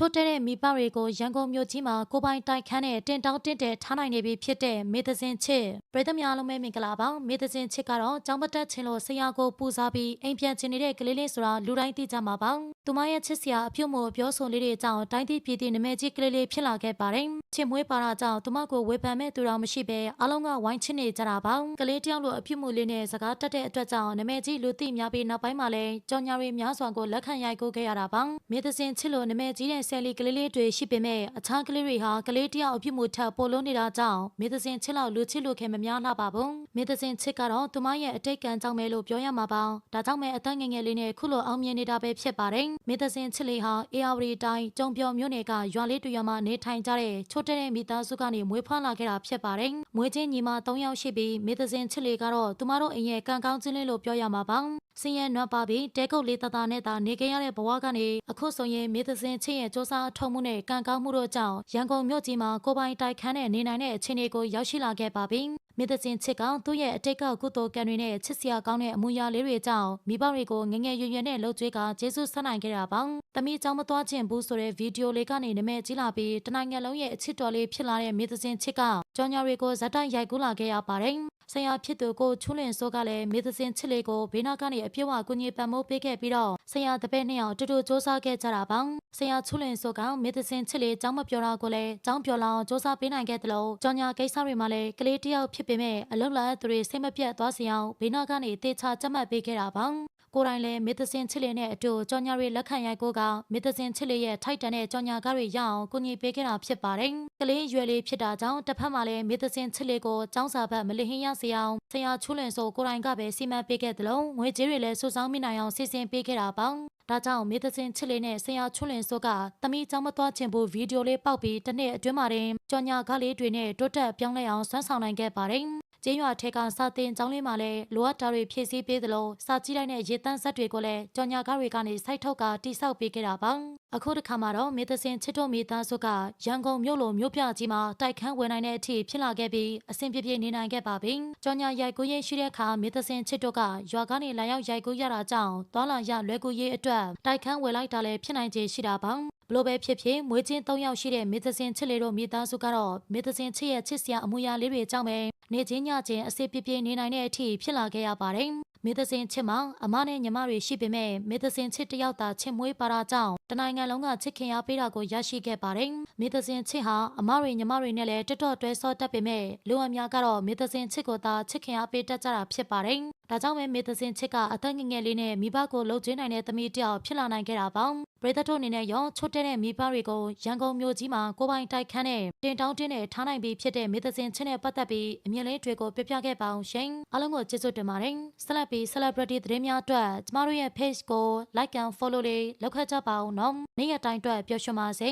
ချိုးတဲတဲ့မိဘတွေကိုရန်ကုန်မြို့ကြီးမှာကိုပိုင်တိုက်ခန်းနဲ့တင်တောင်းတင်တဲ့ထားနိုင်နေပြီဖြစ်တဲ့မေသစင်ချစ်ပြည်သူများလုံးပဲမင်္ဂလာပါမေသစင်ချစ်ကတော့ကျောင်းမတက်ချင်းလို့ဆရာကိုပူစားပြီးအိမ်ပြန်ချင်နေတဲ့ကလေးလေးဆိုတာလူတိုင်းသိကြမှာပါ သူမရဲ့ချစ်စရာအပြုတ်မို့ပြောဆိုလေးတွေအကြောင်းတိုင်းပြည်ပြည်တည်နမဲကြီးကလေးလေးဖြစ်လာခဲ့ပါတယ်ချစ်မွေးပါတာကြောင့်သူမကိုဝေဖန်မဲ့သူတော်မရှိပဲအလုံးကဝိုင်းချစ်နေကြတာပါကလေးတယောက်လိုအပြုတ်မှုလေးနဲ့စကားတက်တဲ့အတွက်ကြောင့်နမဲကြီးလူသိများပြီးနောက်ပိုင်းမှာလည်းကြောင်ညာရီများစွာကိုလက်ခံရိုက်ကိုခဲ့ရတာပါမေသစင်ချစ်လို့နမဲကြီးတဲ့ဆယ်လီကလေးလေးတွေရှိပေမဲ့အခြားကလေးတွေဟာကလေးတယောက်အပြုတ်မှုထပ်ပိုလို့နေတာကြောင့်မေသစင်ချစ်လောက်လူချစ်လို့ခင်မများလှပါဘူးမေသစင်ချစ်ကတော့သူမရဲ့အတိတ်ကံကြောင့်ပဲလို့ပြောရမှာပါဒါကြောင့်ပဲအသက်ငယ်ငယ်လေးနဲ့ခုလိုအောင်မြင်နေတာပဲဖြစ်ပါတယ်မေသစင်ချစ်လေးဟာအေယာဝတီတိုင်းကျုံပြော်မြို့နယ်ကရွာလေးတူရွာမှာနေထိုင်ကြတဲ့ချိုးတဲ့တဲ့မိသားစုကနေမွေးဖွားလာခဲ့တာဖြစ်ပါတယ်မွေးချင်းညီမ၃ယောက်ရှိပြီးမေသစင်ချစ်လေးကတော့သူမတို့အိမ်ရဲ့ကံကောင်းခြင်းလေးလို့ပြောရမှာပါစင်ရဲနွမ်းပါပြီးတဲကုတ်လေးတသားနဲ့သာနေခဲ့ရတဲ့ဘဝကနေအခုဆိုရင်မေသစင်ချစ်ရဲ့စ조사အထောက်မှုနဲ့ကံကောင်းမှုတို့ကြောင့်ရန်ကုန်မြို့ကြီးမှာကိုပိုင်တိုက်ခန်းနဲ့နေနိုင်တဲ့အခြေအနေကိုရောက်ရှိလာခဲ့ပါပြီ။မေသစင်ချစ်ကသူ့ရဲ့အတိတ်ကကုသိုလ်ကံတွေနဲ့ချစ်စရာကောင်းတဲ့အမူအရာလေးတွေကြောင့်မိဘတွေကိုငငယ်ရွယ်ရွယ်နဲ့လှုပ်ကြွေးကကျေးဇူးဆက်နိုင်ခဲ့တာပါ။သမီးအကြောင်းမသွားခြင်းဘူးဆိုတဲ့ဗီဒီယိုလေးကနေနမဲကြီးလာပြီးတနိုင်ငံလုံးရဲ့အချစ်တော်လေးဖြစ်လာတဲ့မေသစင်ချစ်က ကြောင်ညာတွေကိုဇက်တိုက်ရိုက်ကူးလာခဲ့ရပါတယ်။ဆရာဖြစ်သူကိုချူးလင်စိုးကလည်းမေသစင်ချစ်လေးကိုဘေးနားကနေအပြည့်အဝကူညီပံ့ပိုးပေးခဲ့ပြီးတော့ဆရာတပည့်နှစ်ယောက်တူတူစူးစမ်းခဲ့ကြတာပါဆရာချူးလင်စိုးကမေသစင်ချစ်လေးចောင်းမပြောတာကိုလည်းចောင်းပြောလောင်စူးစမ်းပေးနိုင်ခဲ့တယ်လို့ကြောင်ညာကိစ္စတွေမှာလည်းကလေးတယောက်ဖြစ်ပေမဲ့အလုံးလာသူတွေစိတ်မပြတ်သွားစီအောင်ဘေးနားကနေတေချာကြက်မှတ်ပေးခဲ့တာပါကိုယ်တိုင်လည်းမေသစင်ချစ်လေးနဲ့အတူကြောင်ညာတွေလက်ခံရိုက်ကိုကမေသစင်ချစ်လေးရဲ့ထိုက်တန်တဲ့ကြောင်ညာကားတွေရအောင်ကူညီပေးခဲ့တာဖြစ်ပါတယ်။ ကလေးရွယ်လေးဖြစ်တာကြောင့်တစ်ဖက်မှာလည်းမေသစင်ချစ်လေးကိုចောင်းစာဘက်မလဟင်းရစေအောင်ဆရာချူးလင်ဆိုကိုရိုင်းကပဲစီမံပေးခဲ့သလိုငွေကြေးတွေလည်းစုဆောင်းမိနိုင်အောင်စီစဉ်ပေးခဲ့တာပေါ့ဒါကြောင့်မေသစင်ချစ်လေးနဲ့ဆရာချွလင်စိုးကသမီးចောင်းမသွားခြင်းဖို့ဗီဒီယိုလေးပေါက်ပြီးတစ်နှစ်အတွင်းမှာတင်ကြော်ညာကားလေးတွေနဲ့တိုးတက်ပြောင်းလဲအောင်ဆွမ်းဆောင်နိုင်ခဲ့ပါတယ်။ကျင်းရွာထဲကစာတင်ကျောင်းလေးမှာလည်းလိုအပ်တာတွေဖြည့်ဆည်းပေးသလိုစာကြည့်လိုက်တဲ့ရေတန်းဇက်တွေကိုလည်းကြော်ညာကားတွေကနေစိုက်ထုတ်ကတိဆောက်ပေးခဲ့တာပါ။ အခုတစ်ခါမှာတော့မေသစင်ချစ်တို့မိသားစုကရန်ကုန်မြို့လိုမြို့ပြကြီးမှာတိုက်ခန်းဝင်နိုင်တဲ့အထိဖြစ်လာခဲ့ပြီးအဆင်ပြေပြေနေနိုင်ခဲ့ပါပြီကြော်ညာရိုက်ကူးရေးရှိတဲ့အခါမေသစင်ချစ်တို့ကရွာကနေလာရောက်ရိုက်ကူးရတာကြောင့်သွာလာရလွယ်ကူရေးအတွက်တိုက်ခန်းဝယ်လိုက်တာလည်းဖြစ်နိုင်ခြေရှိတာပါ ဘလို့ပဲဖြစ်ဖြစ်မွေးချင်း၃ယောက်ရှိတဲ့မေသစင်ချစ်လေးတို့မိသားစုကတော့မေသစင်ချစ်ရဲ့ချစ်စရာအမူအရာလေးတွေကြောင့်ပဲနေချင်းညချင်းအစစ်ပြပြနေနိုင်တဲ့အထိဖြစ်လာခဲ့ရပါတယ်။မေသစင်ချစ်မှာအမနဲ့ညီမတွေရှိပေမဲ့မေသစင်ချစ်တယောက်သာချစ်မွေးပါတာကြောင့်တနိုင်ငံလုံးကချစ်ခင်အားပေးတာကိုရရှိခဲ့ပါတယ်။မေသစင်ချစ်ဟာအမတွေညီမတွေနဲ့လည်းတက်တော့တွဲဆော့တတ်ပေမဲ့လူအများကတော့မေသစင်ချစ်ကိုသာချစ်ခင်အားပေးတတ်ကြတာဖြစ်ပါတယ်။ဒါကြောင့်ပဲမေသစင်ချစ်ကအသက်ငယ်ငယ်လေးနဲ့မိဘကိုလှုပ်ကျွေးနိုင်တဲ့သမီးတယောက်ဖြစ်လာနိုင်ခဲ့တာပါ ပရိသတ်တို့အနေနဲ့ရောချွတ်တဲ့မိဘတွေကိုရန်ကုန်မြို့ကြီးမှာကိုပိုင်တိုက်ခန်းနဲ့တင်တောင်းတင်းနဲ့ထားနိုင်ပြီးဖြစ်တဲ့မေသစင်ချင်းနဲ့ပတ်သက်ပြီးအမြင်လေးတွေကိုပြပြခဲ့ပါအောင်ရှင်အားလုံးကိုကျေးဇူးတင်ပါတယ်ဆက်လက်ပြီး celebrity သတင်းများအတွက်ကျမတို့ရဲ့ page ကို like and follow လေးလုပ်ခဲ့ကြပါအောင်နော်နေ့ရက်တိုင်းအတွက်ပျော်ရွှင်ပါစေ